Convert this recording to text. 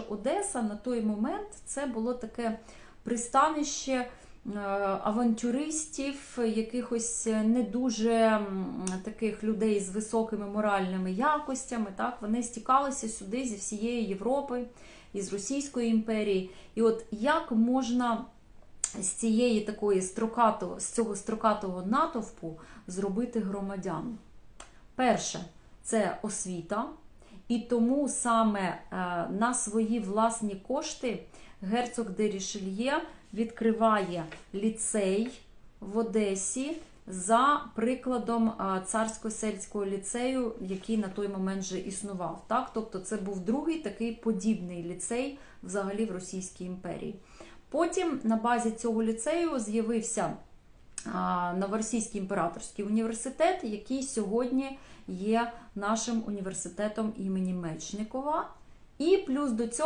Одеса на той момент це було таке пристанище е, авантюристів, якихось не дуже таких людей з високими моральними якостями. Так? Вони стікалися сюди зі всієї Європи, із Російської імперії. І от як можна з цієї такої строкатого, з цього строкатого натовпу зробити громадян? Перше, це освіта. І тому саме е, на свої власні кошти герцог де Рішельє відкриває ліцей в Одесі за прикладом е, царсько-сельського ліцею, який на той момент вже існував. Так? Тобто це був другий такий подібний ліцей взагалі в Російській імперії. Потім на базі цього ліцею з'явився Новоросійський імператорський університет, який сьогодні є нашим університетом імені Мечникова. І плюс до цього